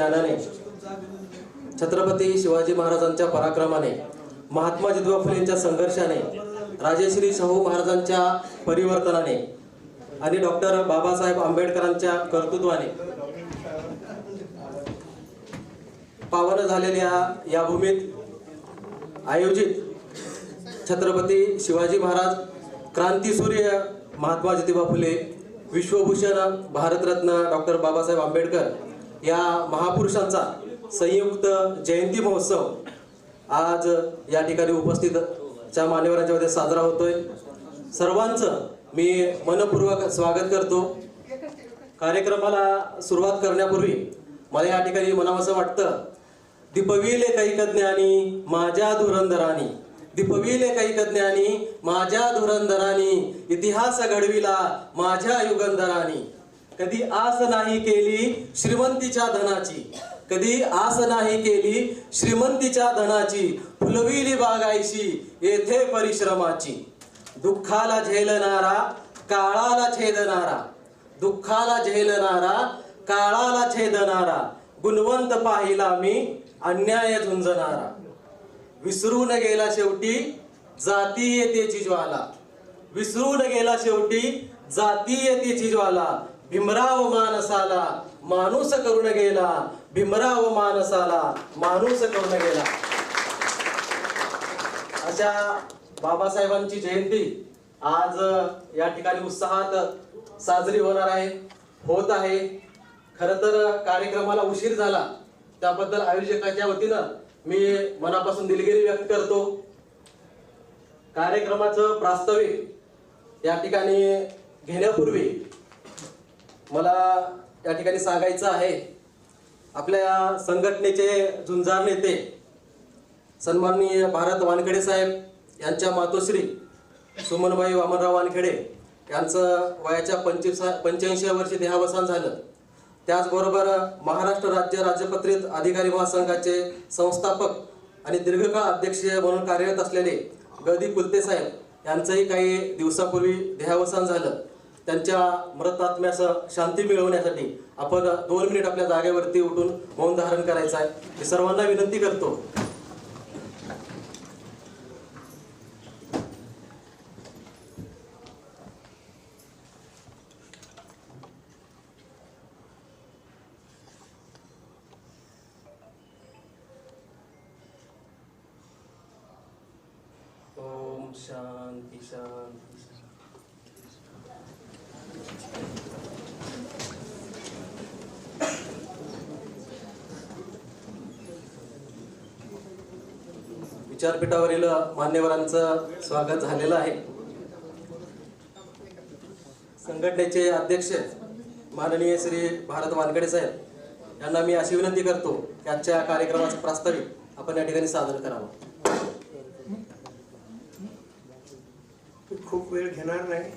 ज्ञानाने. छत्रपती शिवाजी महाराजांच्या पराक्रमाने महात्मा ज्योतिबा फुलेंच्या संघर्षाने राजेश्री शाहू महाराजांच्या परिवर्तनाने आणि डॉक्टर बाबासाहेब आंबेडकरांच्या कर्तृत्वाने. पावन झालेल्या या भूमीत आयोजित छत्रपती शिवाजी महाराज क्रांतीसूर्य महात्मा ज्योतिबा फुले विश्वभूषण भारतरत्न डॉक्टर बाबासाहेब आंबेडकर या महापुरुषांचा संयुक्त जयंती महोत्सव आज या ठिकाणी उपस्थित च्या मान्यवरांच्या मध्ये साजरा होतोय. सर्वांचं मी मनपूर्वक स्वागत करतो. कार्यक्रमाला सुरुवात करण्यापूर्वी मला या ठिकाणी म्हणावंसं वाटतं दीपविले कैक ज्ञानी माझ्या धुरंधरानी दीपविले कैक ज्ञानी माझ्या धुरंधरानी इतिहास घडविला माझ्या युगंधरानी. कधी आस नाही केली श्रीमंतीच्या धनाची. कधी आस नाही केली श्रीमंतीच्या धनाची. फुलविली बागायशी येथे परिश्रमाची. दुःखाला झेलणारा काळाला छेदणारा. दुःखाला झेलणारा काळाला छेदणारा. गुणवंत पाहिला मी अन्याय झुंजणारा. विसरून गेला शेवटी जातीयतेची ज्वाला विसरून गेला शेवटी जातीयतेची ज्वाला भीमराव मानसाला माणूस करून गेला. भीमराव मानसाला माणूस करून गेला. अशा बाबासाहेबांची जयंती आज या ठिकाणी उत्साहात साजरी होणार आहे होत आहे. खर तर कार्यक्रमाला उशीर झाला. त्याबद्दल आयोजकाच्या वतीनं मी मनापासून दिलगिरी व्यक्त करतो. कार्यक्रमाचं प्रास्ताविक या ठिकाणी घेण्यापूर्वी मला या ठिकाणी सांगायचं आहे आपल्या संघटनेचे झुंजार नेते सन्माननीय भारत वानखेडे साहेब यांच्या मातोश्री सुमनबाई वामनराव वानखेडे यांचं वयाच्या पंचवीस पंच्याऐंशी वर्षी देहावसान झालं. त्याचबरोबर महाराष्ट्र राज्य राज्यपत्रित अधिकारी महासंघाचे संस्थापक आणि दीर्घकाळ अध्यक्ष म्हणून कार्यरत असलेले गदी कुलते साहेब यांचंही काही दिवसापूर्वी देहावसान झालं. त्यांच्या मृतात्म्यास शांती मिळवण्यासाठी आपण दोन मिनिट आपल्या जागेवरती उठून मौन धारण करायचं आहे. मी सर्वांना विनंती करतो ओम शांती शांती शांती. विचारपीठावरील मान्यवरांचं स्वागत झालेलं आहे. संघटनेचे अध्यक्ष माननीय श्री भारत वानखडे साहेब यांना मी अशी विनंती करतो की आजच्या कार्यक्रमाचं प्रास्ताविक आपण या ठिकाणी सादर करावं. खूप वेळ घेणार नाही.